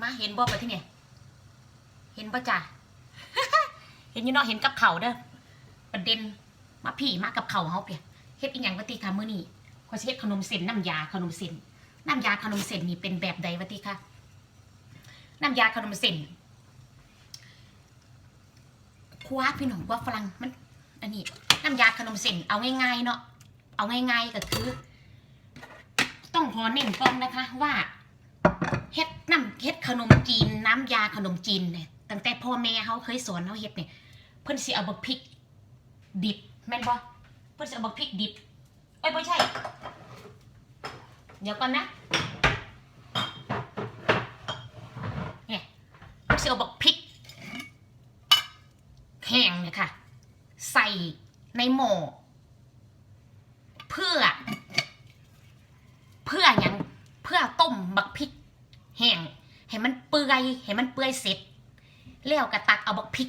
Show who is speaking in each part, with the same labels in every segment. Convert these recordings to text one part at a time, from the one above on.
Speaker 1: มาเห็นบ่ไปที่เนี่ยเห็นบ่จ้ะ เห็นอยู่เนาะเห็นกับเขาเด้อประเด็นมาพี่มากับเขาเฮาเปียเฮ็ดอีหยังวะติค่ะมื้อนี้ขอยสิเฮ็ดขนมเส้นน้ำยาขนมเส้นน้ำยาขนมเส้นนี่เป็นแบบใดวะติค่ะน้ำยาขนมเส้นคว้าพี่น้องว่าฝรั่งมัน อันนี้น้ำยาขนมเส้นเอาง่ายๆเนาะเอาง่ายๆก็คือ ต้องขอเน้นกอนนะคะว่า เฮ็ดน้ำเฮ็ดขนมจีน น้ำยาขนมจีนเนี่ยตั้งแต่พ่อแม่เขาเคยสอนเขาเฮ็ดเนี่ยเพิ่นสิเอาบักพริก ดิบแม่นบ่เพิ่นสิเอาบักพริกดิบเอ้ยบ่ใช่ เดี๋ยวก่อนนะเนี่ยเพิ่นสิเอาบักพริกแห้งเนี่ยค่ะ ใส่ในหม้อเพื่อ เพื่ออย่างเพื่อต้มบักพริก แห้งให้มันเปื่อยให้มันเปื่อยเสร็จ แล้วก็ตักเอาบักพริก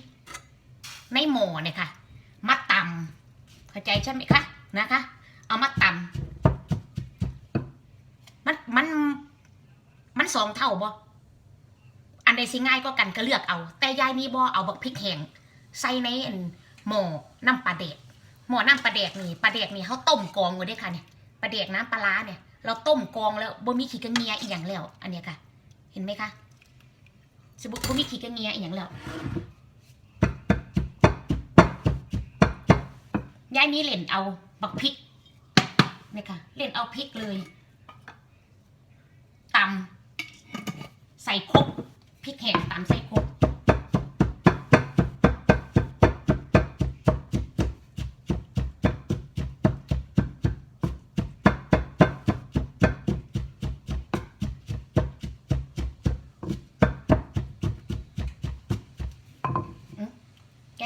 Speaker 1: ในหม้อเนี่ยค่ะมาตำเข้าใจใช่ไหมคะนะคะ เอามาตำมันมันมันสองเท่าบ่อันใดสิง่ายก็กันก็เลือกเอา แต่ยายนี่บ่เอาบักพริกแห้งใส่ในหม้อน้ำปลาแดกหม้อน้ำปลาแดกนี่ปลาแดกนี่เขาต้มกองไว้ด้วยค่ะเนี่ยปลาแดกน้ำปลาร้าเนี่ยเราต้มกองแล้วบ่มีขี้กระเงียอีกอย่างแล้ว อันเนี้ยค่ะ ห็นไหมคะสมมุติบ่มีขีดกระเงียอย่างแล้วยายนี้เล่นเอาบักพริกเนี่ค่ะเล่นเอาพริกเลยตำใส่ครกพริกแห้งตำใส่ครก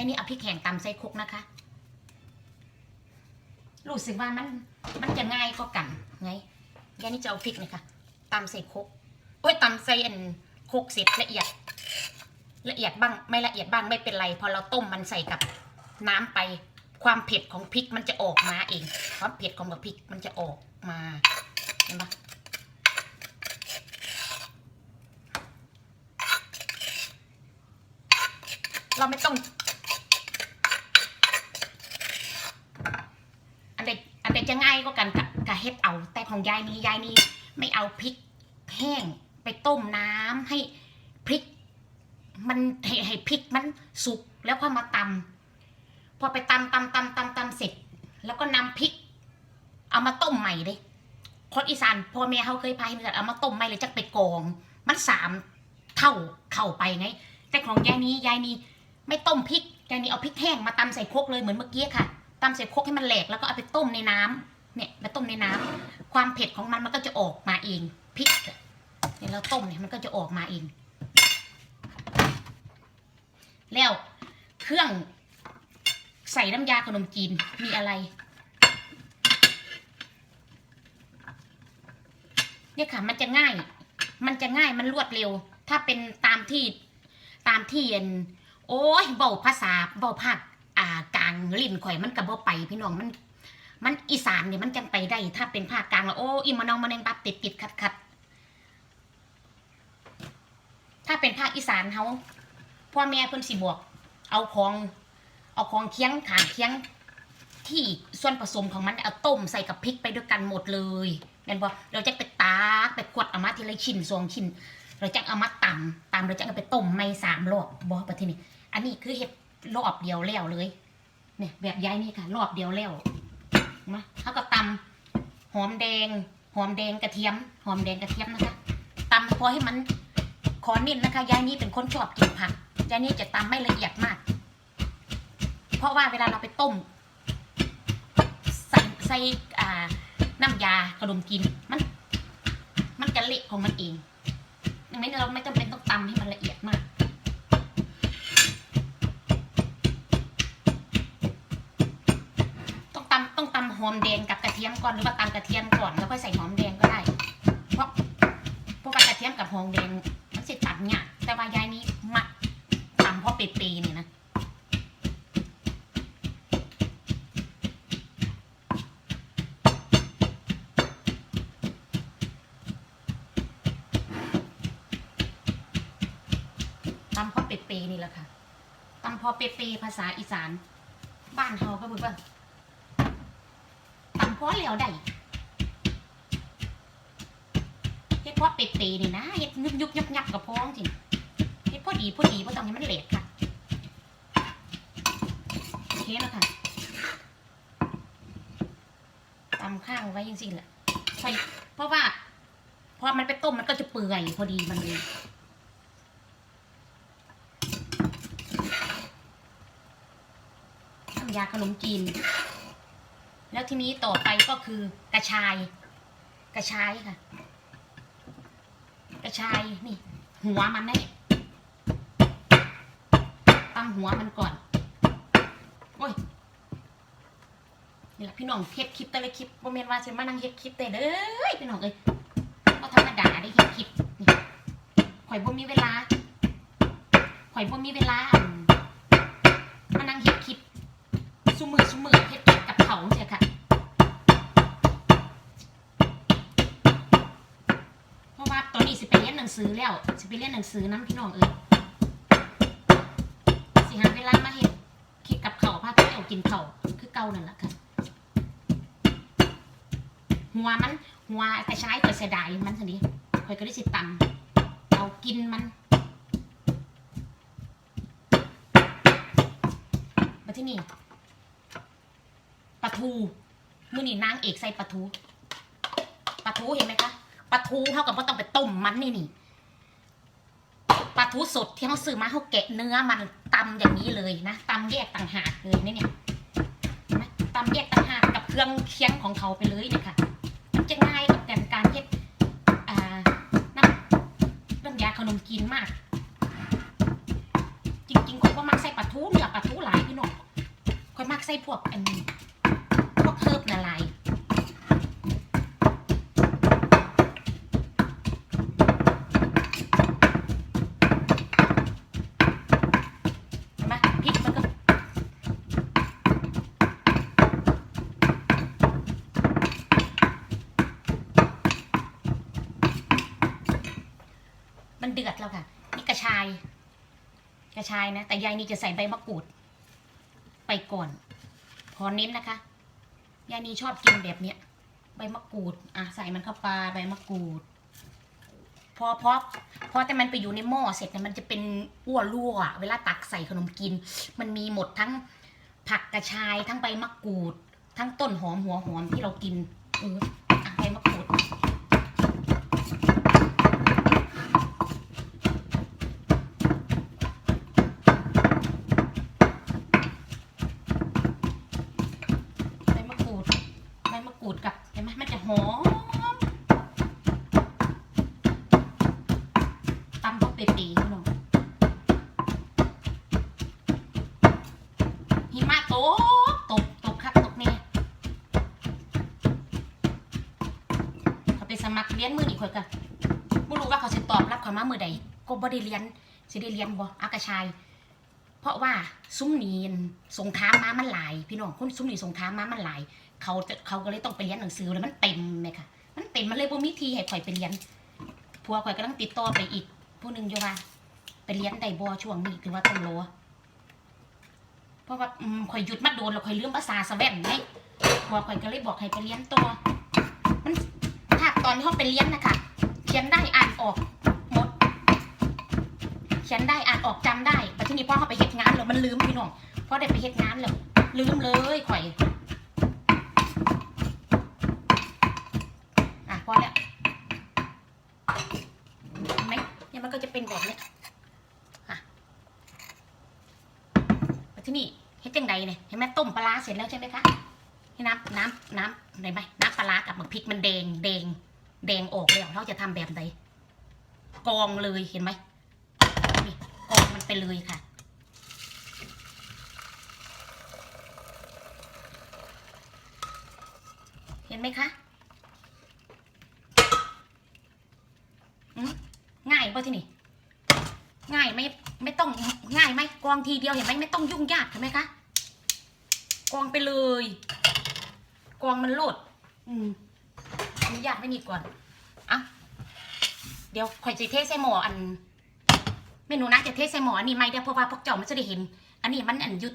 Speaker 1: ยายนี้เอาพริกแห้งตำใส่ครกนะคะ รู้สึกว่ามันมันจะง่ายก็กันไงยายนี่จะเอาพริกนี่ยค่ะตำใส่ครกโอ้ยตำใส่อันครกเสร็จละเอียด ละเอียดบ้างไม่ละเอียดบ้างไม่เป็นไร พอเราต้มมันใส่กับน้ำไปความเผ็ดของพริกมันจะออกมาเอง ความเผ็ดของพริกมันจะออกมาเห็นปะเราไม่ต้อง อั นใดอันใดจะง่ายก็กันกับกับเฮ็ดเอา แต่ของยายนี้ยายนี้ไม่เอาพริกแห้งไปต้มน้ำให้พริก มันให้พริกมันสุกแล้วค่อยมาตำพอไปตำตำตำตำตำเสร็จ แล้วก็นำพริก เอามาต้มใหม่เลยคนอีสานพ่อแม่เขาเคยพายเอามาต้มใหม่เลยจะไปกอง มันสามเท่าเข้าไปไง แต่ของยายนี้ยายนี้ไม่ต้มพริกยายนี้เอาพริกแห้งมาตำใส่ครกเลยเหมือนเมื่อกี้ค่ะ ตำใส่ครกให้มันแหลกแล้วก็เอาไปต้มในน้ำเนี่ยมาต้มในน้ำความเผ็ดของมันมันก็จะออกมาเองพริกเนี่ยเราต้มเนี่ยมันก็จะออกมาเอง แล้วเครื่องใส่น้ำยาขนมจีนมีอะไรเนี่ยค่ะมันจะง่าย มันจะง่ายมันรวดเร็ว ถ้าเป็นตามที่ตามที่เอ็นโอ้ยเบาภาษาเบาภาคอ่ากางลิ้นข่อยมันกับบ่ไปพี่น้องมัน มันอีสานเนี่ยมันจังไปได้ ถ้าเป็นภาคกลางแล้วโอ้อีมานองมาแนงปับติดติดขัดขัดถ้าเป็นภาคอีสานเขาพ่อแม่เพิ่นสิบอกเอาของเอาของเคียงขางเคียงที่ส่วนผสมของมันเอาต้มใส่กับพริกไปด้วยกันหมดเลยเห็นบ่เราจะไปตากไปกดเอามาทีละชิ้นสองชิ้น เราจะเอามาตำตำเราจะเอาไปต้มไม่สามรอบบ่ปะทีนี้ อันนี้คือเห็ดรอบเดียวแล้วเลย เนี่ยแบบย้ายนี่ค่ะ รอบเดียวแล้วมาเขาก็ตำหอมแดง หอมแดงกระเทียม หอมแดงกระเทียมนะคะตำพอให้มันขอเน้นนะคะยายนี่เป็นคนชอบกินผักยายนี่จะตำไม่ละเอียดมาก เพราะว่าเวลาเราไปต้ม ใส่ใส่อ่าน้ำยาขนมจีนมัน มันจะเละของมันเองไม่เราไม่จำเป็นต้องตำให้มันละเอียดมาก หอมแดงกับกระเทียมก่อนหรือว่าตำกระเทียมก่อนแล้วค่อยใส่หอมแดงก็ได้ เพราะเพราะว่ากระเทียมกับหอมแดงมันสิตัดเนี่ยแต่ว่ายายนี้มักตำเพราะเปรีๆนี่นะตำพ่อเปเปนี่แหละค่ะตำพ่อเปเปภาษาอีสาน บ้านเฮาก็พูดว่า พ่อเลียวได้เฮ็ดพ่อเปเปนี่นะเฮ็ดยุบยุบยับยับกับพ้องจริงเฮ็ดพอดีพอดีบ่ต้องให้มันเละค่ะโอเคแล้วค่ะตำข้างไว้ยังสิแหละใส่เพราะว่าพอมันไปต้มมันก็จะเปื่อยพอดีมันเลยน้ำยาขนมจีน แล้วทีนี้ต่อไปก็คือกระชาย กระชายค่ะ กระชายนี่ หัวมันนี่ตำหัวมันก่อนโอ้ยนี่แหละพี่น้องเฮ็ดคลิปแต่ละคลิปโมเมนว่าจะมานั่งเฮ็ดคลิปแต่เด้อพี่น้องเอ้ยก็ธรรมดาได้เฮ็ดคลิปนี่ข่อยบ่มีเวลาข่อยบ่มีเวลามานั่งเฮ็ดคลิปซุมือซุมือเฮ็ด หนังสือแล้วสิไปเรียนหนังสือน้ำพี่น้องเอ้ยสิหาเวลามาเฮ็ดคลิปกับเขาพาพี่เอ๋กินเขาคือเก่านั่นแหละค่ะหัวมันหัวกระชายข่อยเสียดายมันสินี้ข่อยก็ได้สิตำเอากินมันมาที่นี่ปลาทูมื้อนี้นางเอกใส่ปลาทูปลาทูเห็นไหมคะ ปลาทูเขากับว่าต้องไปต้มมันนี่นี่ปลาทูสดที่เขาซื้อมาเขาแกะเนื้อมันตำอย่างนี้เลยนะตำแยกต่างหากเลยนี่เนี่ยนไหมตำแยกต่างหากกับเครื่องเคียงของเขาไปเลยเนี่ยค่ะมันจะง่ายกับการการเฮ็ดอ่าน้ำน้ำยาขนมจีนมาก จริงๆคนก็มักใส่ปลาทูเนื้อปลาทูหลายพี่น้องคนมักใส่พวกอันนี้พวกเคิร์บละลายเห็นไหมพริกมันก็ มันเดือดแล้วค่ะ นี่กระชาย กระชายนะ แต่ยายนี่จะใส่ใบมะกรูด ไปก่อน ขอเน้นนะคะ ยายนี่ชอบกินแบบเนี้ย ใบมะกรูด อะใส่มันเข้าไปใบมะกรูด พอพอพอแต่มันไปอยู่ในหม้อเสร็จเนี่ยมันจะเป็นอ้วนรั่วเวลาตักใส่ขนมกิน มันมีหมดทั้งผักกระชายทั้งใบมะกรูด ทั้งต้นหอมหัวหอมที่เรากินเออ กเปรี้ยวๆเนาะหิมะตกตกตกคักตกเนี่ยเขาไปสมัครเรียนมือนี่ข่อยกันไม่รู้ว่าเขาจะตอบรับข่อยมามือใดก็บ่ได้เรียนสิได้เรียนบ่อากาชายเพราะว่าซุ้มนีนสงครามมามันหลาย พี่น้องคนซุ้มนีสงครามมามันหลาย เขาจะเขาก็เลยต้องไปเรียนหนังสือแล้วมันเต็มเลยค่ะ มันเต็มมันเลยบ่มีทีให้ข่อยไปเรียนพัวข่อยก็ต้องติดต่อไปอีก ผู้หนึ่งอยู่ว่า เรียนได้บ่ช่วงนี้คือว่าต้องรอเพราะว่าข่อยหยุดมาโดนแล้วข่อยลืมภาษาสแว่นไงพัวข่อยก็เลยบอกให้ไปเรียนตัวมันถ้าตอนที่เขาไปเรียนนะคะเขียนได้อ่านออกหมดเขียนได้อ่านออกจำได้แต่ที่นี้พ่อเขาไปเฮ็ดงานแล้วมันลืมพี่น้องพ่อได้ไปเฮ็ดงานแล้วลืมเลยข่อย อะพอแล้วเห็นไหมเนี่ยมันก็จะเป็นแบบเนี้ยอะแล้วที่นี่เฮ็ดจังใดเนี่ยเห็นไหมต้มป ลาเสร็จแล้วใช่ไหมคะให้น้ำน้ำน้ำไหนไหมน้ำปลาร้ากับหมึกพริกมันแดงแดงแดงออกแล้วเราจะทำแบบใดกองเลยเห็นไหมนี่กองมันไปเลยค่ะเห็นไหมคะอืมง่ายป่ะที่นี่ ง่ายไหม่ไม่ต้องง่ายไหมกองทีเดียวเห็นไหมไม่ต้องยุ่งยากเห็นไหมคะ กองไปเลย กองมันโลดอืมอนุญาตไม่มีก่อนอะเดี๋ยวข่อยจะเทใส่หม้ออันเมนูนะจะเทใส่หมออันนี้ไม่ได้เพราะว่าพวกเจ้ามันจะได้เห็น อันนี้มันอันยุด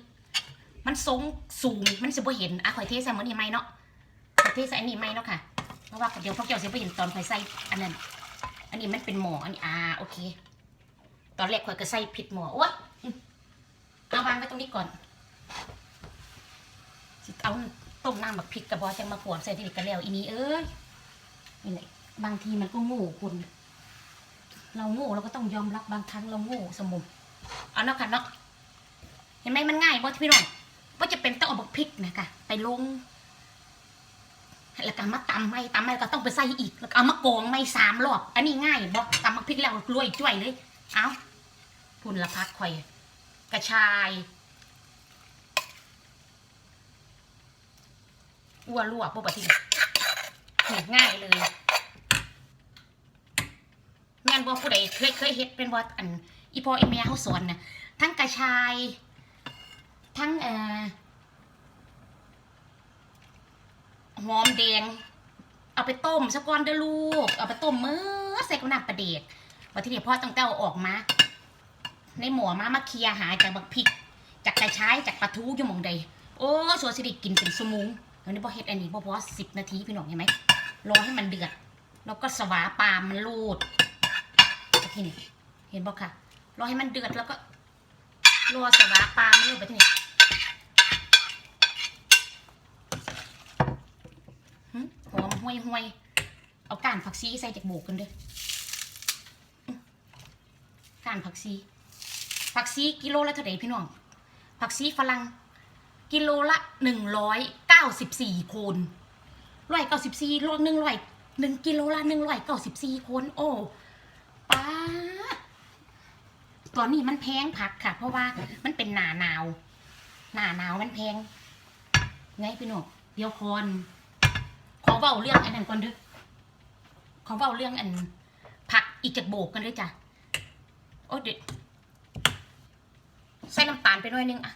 Speaker 1: มันสูงสูงมันจะบ่เห็นอะข่อยเทใส่หมอนี่ไม่เนาะข่อยเทใส่อันนี้ไม่เนาะค่ะเพราะว่าเดี๋ยวพวกเจ้าจะบ่เห็นตอนข่อยใส่อันนั้น อันนี้มันเป็นหมออันนี้อ่าโอเค ตอนแรกข่อยก็ใส่ผิดหมอโอ๊ยเอาวางไว้ตรงนี้ก่อน สิเอาต้มน้ำบักพริกกระบอกจังมาขวดใส่ที่กันแล้วอีนี้เอ้ยนี่แหละบางทีมันก็โง่คุณ เราโง่เราก็ต้องยอมรับบางครั้งเราโง่สมุนเอาเนาะค่ะเนาะเห็นไหมมันง่ายบ่พี่น้องว่าจะเป็นต้องเอาบักพริกนะคะไปลงแล้วก็มาตำไม่ตำไม่ก็ต้องไปใส่อีกแล้วก็เอามากองไม่สามรอบอันนี้ง่ายบ่ตำบักพริกแล้วรวยจ้วยเลย เอาพุ่นละพักข่อย กระชาย อ้วลวกบ่ปะทีนี่ง่ายเลยแม่นบ่ผู้ใดเคยเคยเฮ็ดเป็นบ่อันอีพ่ออีแม่เฮาสอนนะทั้งกระชาย ทั้งเอ่อหอมแดง เอาไปต้มซะกอนเด้อลูก เอาไปต้มมื้อใส่กับน้ำปลาเดกว่าที่นี่พ่อต้องเต้าออกมา ในหมอมามาเคลียหาจากบักพริก จากกระชายจากปลาทูอยู่หมองใด โอ้สัวสิริกินเป็นสมุง วนี่พอเฮ็ดอันนี้พอพอสิบนาทีพี่น้องเห็นไหมรอให้มันเดือด แล้วก็สวาปามมันรูดที่นี่เห็นบอกค่ะ รอให้มันเดือดแล้วก็รอสวาปลามันลงไปที่นี่หอมห่วยห่วยๆเอากานผักซีใส่จากโบกกันด้วยกานผักซีผักซีกิโลละเท่าไหร่พี่น้องผักซีฝรั่งกิโลละหนึ่งร้อย ก้าสิบสี่คนร้อยเก้าสิบสี่โลหนึ่งร้อยหนึ่งกิโลละหนึ่งร้อยเก้าสิบสี่คน โอ้ป้าตอนนี้มันแพงผักค่ะ เพราะว่ามันเป็นหนาหนาว หนาหนาวมันแพง ไงพี่หนุ่มเดี๋ยวคนขอเว้าเรื่องอันนั้นก่อนเด้อขอเว้าเรื่องอัน ผักอีกจากโบกกันด้วยจ้ะ โอ้เด็ดใส่น้ำตาลไปหน่อยนึงอะ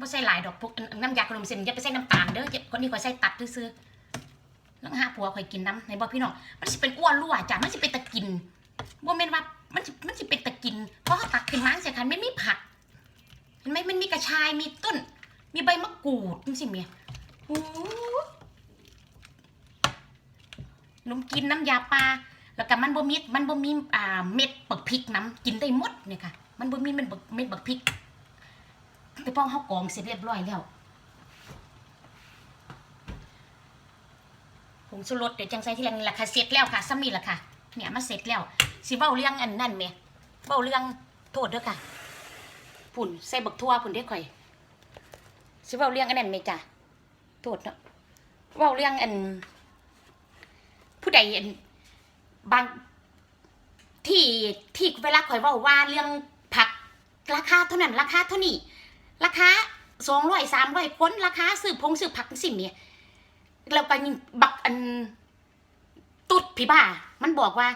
Speaker 1: ว่าใส่หลายดอกพวกน้ำยาขนมเส้นอย่าไปใส่น้ำตาลเด้อคนนี้ก็ใส่ตัดซื้อๆแล้วหาผัวข่อยกินน้ำในบ่พี่น้องมันสิเป็นอ้วนรั่วจ้ะมันสิเป็นตะกินบ่แม่นว่ามันมันสิเป็นตะกินเพราะเขาตักขึ้นมาเสียคันไม่มีผักเห็นไหมมันมีกระชายมีต้น มีใบมะกรูดมันสิเมียโอ้นมกินน้ำยาปลาแล้วก็มันบ่มีมันบ่มีอ่าเม็ดบักพริกน้ำกินได้หมดเนี่ยค่ะ มันบ่มีเม็ดบักเม็ดบักพริก แต่ป้องเฮากองเสร็จเรียบร้อยแล้วผงชูรสเดี๋ยวจังใส่ที่แรงนี่แหละค่ะเสร็จแล้วค่ะซ้ำนี่แหละค่ะเนี่ยมาเสร็จแล้วสิเว้าเรื่องอันนั่นแหมเว้าเรื่องโทษเด้อค่ะผุ่นใส่บักทั่วผุ่นได้อข่อยสิเว้าเรื่องอันนั้นไหมจ้ะโทษเนาะเว้าเรื่องอัน ผู้ใดอันบางที่ที่เวลาข่อยเว้าว่าเรื่องผักราคาเท่านั้นราคาเท่านี้ ราคาสองร้อยสามร้อยคนราคาซื้อพงซื้อผักสิเนี่ยแล้วก็ยิงบักอันตุดพี่บ้า มันบอกว่า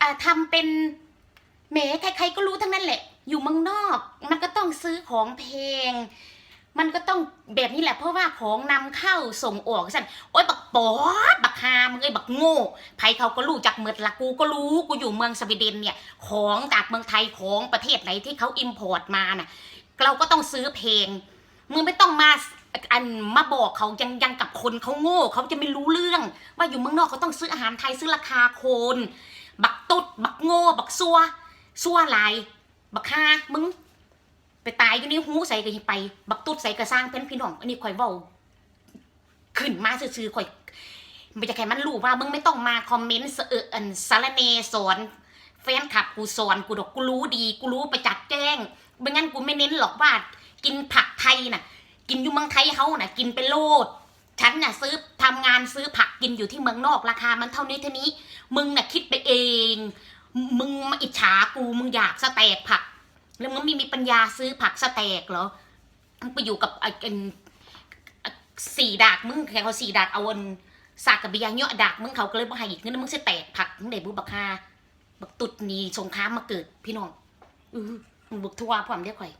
Speaker 1: อ่าทำเป็นแหมใครๆก็รู้ทั้งนั้นแหละ อยู่เมืองนอก มันก็ต้องซื้อของแพงมันก็ต้องแบบนี้แหละเพราะว่าของนำเข้าส่งออกสั่นโอ๊ยบักปอดบักฮามึงเอ้บักโง่ไผเขาก็รู้จักเมือดละกูก็รู้กูอยู่เมืองสวีเดนเนี่ย ของจากเมืองไทยของประเทศไหนที่เขาอิมพอร์ตมาน่ะ เราก็ต้องซื้อเพลงมึงไม่ต้องมาอันมาบอกเขายังยังกับคนเขาโง่เขาจะไม่รู้เรื่อง ว่าอยู่เมืองนอกเขาต้องซื้ออาหารไทยซื้อราคาโคน บักตุดบักโง่บักซัวซัวลายบักฮามึง ไปตายอยู่ในี่หูใส่กันไป บักตุดใส่กระสร้างเพื่อนพี่น้องอันนี้ข่อยเว้าขึ้นมาซื่อๆข่อยไม่จะแค่มันรู้ว่ามึงไม่ต้องมาคอมเมนต์เสออันสารเนสอนแฟนคลับกูสอนกูดอกกูรู้ดี กูรู้ไปจัดแจ้ง ไม่งั้นกูไม่เน้นหรอกว่า กินผักไทยน่ะ กินอยู่เมืองไทยเขาน่ะ กินไปโลด ฉันน่ะซื้อทำงานซื้อผักกินอยู่ที่เมืองนอกราคามันเท่านี้เท่านี้ มึงน่ะคิดไปเอง มึงมาอิจฉากูมึงอยากสแต็กผัก แล้วมึงไม่มีปัญญาซื้อผักสแต็กเหรอมึงไปอยู่กับไอ้สี่ดากมึงแค่เขาสี่ดากเอาอันสากกับเบียร์เนาะดากมึงเขาก็เลยบ่ให้อีกเงินมึงสแต็กผักมึงได้บุบักฮาบักตุดนี่สงครามมาเกิดพี่น้องอือมึง บุกทัวพร้อมเด้อข่อย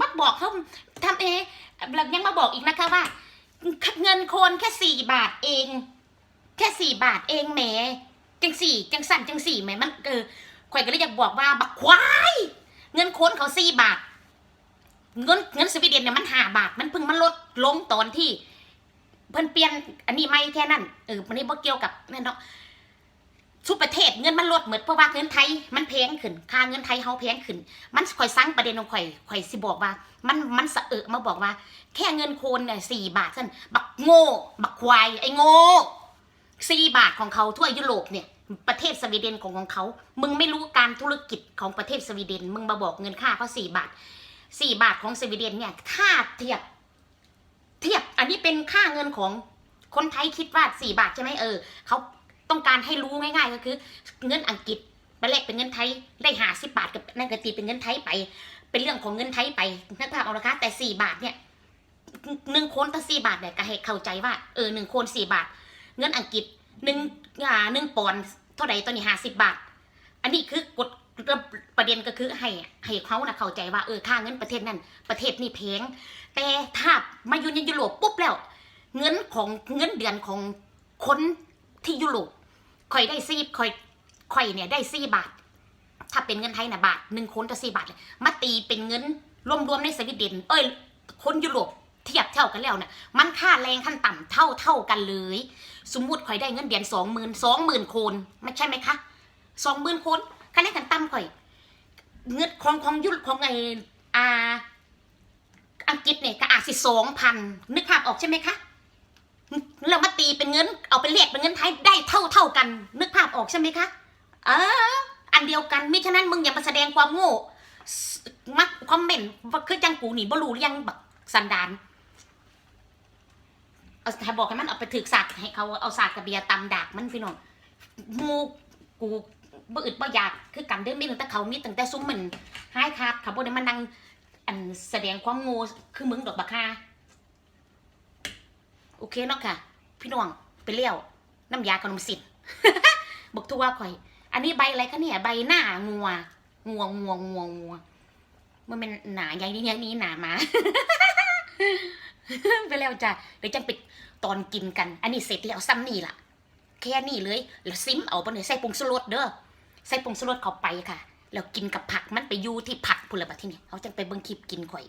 Speaker 1: มักบอกเขาทำเองแล้วยังมาบอกอีกนะคะว่า เงินโคนแค่สี่บาทเอง แค่สี่บาทเองแหมจังสี่จังสั่นจังสี่แหมมันเออข่อยก็เลยอยากบอกว่าบักควายเงินโค้นเขาสี่บาท เงินเงินสวีเดนเนี่ยมันห้าบาท มันเพิ่งมันลดลงตอนที่เพิ่นเปลี่ยนอันนี้ไม่แค่นั้นเออมันนี้บ่เกี่ยวกับนั่นเนาะ ทุกประเทศเงินมันลดเหมือนเพราะว่าเงินไทยมันแพงขึ้น ค่าเงินไทยเฮาแพงขึ้น มันข่อยสั่งประเด็นของข่อยข่อยสิบอกว่า มันมันสะเอะมาบอกว่า แค่เงินโคนเนี่ยสี่บาทสั่นบักโง่ บักควายไอ้โง่สี่บาทของเขาทั่วยุโรปเนี่ยประเทศสวีเดนของของเขา มึงไม่รู้การธุรกิจของประเทศสวีเดน มึงมาบอกเงินค่าเขาสี่บาทสี่บาทของสวีเดนเนี่ยค่าเทียบ เทียบอันนี้เป็นค่าเงินของคนไทยคิดว่าสี่บาทใช่ไหมเออเขา ต้องการให้รู้ง่ายๆก็คือ เงินอังกฤษไปแลกเป็นเงินไทยได้หาสิบาทกับนั่นก็ตีเป็นเงินไทยไป เป็นเรื่องของเงินไทยไปนึกภาพเอานะคะแต่สี่บาทเนี่ยหนึ่งโคนตั้งสี่บาทเนี่ยก็ให้เข้าใจว่าเออหนึ่งโคนสี่บาท เงินอังกฤษหนึ่งอ่าหนึ่งปอนด์เท่าไหร่ตอนนี้ห้าสิบบาท อันนี้คือกฎประเด็นก็คือให้ให้เขานะเข้าใจว่าเออค่าเงินประเทศนั้นประเทศนี้แพงแต่ถ้ามาอยู่ในยุโรปปุ๊บแล้ว เงินของเงินเดือนของคนที่ยุโรป ค่อยได้ซีค่อยค่อยเนี่ยได้สี่บาท ถ้าเป็นเงินไทยนะบาทหนึ่งคนจะสี่บาทเลยมาตีเป็นเงินรวมๆในสวีเดน เอ้ย คนยุโรปเทียบเท่ากันแล้วเนะมันค่าแรงขั้นต่ำเท่าเท่ากันเลย สมมติข่อยได้เงินเดือนสองหมื่นสองหมื่นโคนไม่ใช่ไหมคะสองหมื่นโคนคะแนนกันต่ำข่อย เงินของของยุโรปของไออาอังกฤษเนี่ยก็อาจสิสองพันนึกภาพออกใช่ไหมคะ แล้วมาตีเป็นเงิน เอาไปเรียกเป็นเงินไทยได้เท่าเท่ากัน นึกภาพออกใช่ไหมคะ เออ อันเดียวกันมิฉะนั้นมึงอย่ามาแสดงความโง่มักคอมเมนต์ว่าคือจังกูนี่บ่รู้หรือยังบักสันดานเอาถ้าบอกให้มันเอาไปถือสากให้เขาเอาสากกับเบียตำดากมันพี่น้องมูกูบ่อึดบ่อยากคือกันเด้อมีตั้งแต่เขามีตั้งแต่ซุ้มมันหายคาดเขาบ่ได้มานั่งอันแสดงความโง่คือมึงดอกบักฮา โอเคเนาะค่ะ พี่น้องไปเลี้ยวน้ำยาขนมสินบอกทั่วข่อย อันนี้ใบอะไรคะเนี่ย ใบหน้างัวงัวงัวงัวงัวมันเป็นหนาใหญ่นี่นี้หนามาไปแล้วจ้ะเดี๋ยวจังปิดตอนกินกัน อันนี้เสร็จแล้วซ้ำนี่ล่ะ แค่นี้เลยแล้วซิมเอาไปเลยใส่ผงชูรสเด้อใส่ผงชูรสเข้าไปค่ะ แล้วกินกับผักมันไปอยู่ที่ผักพุ่นละบัดที่นี่เขาจังไปเบิ่งคลิปกินข่อย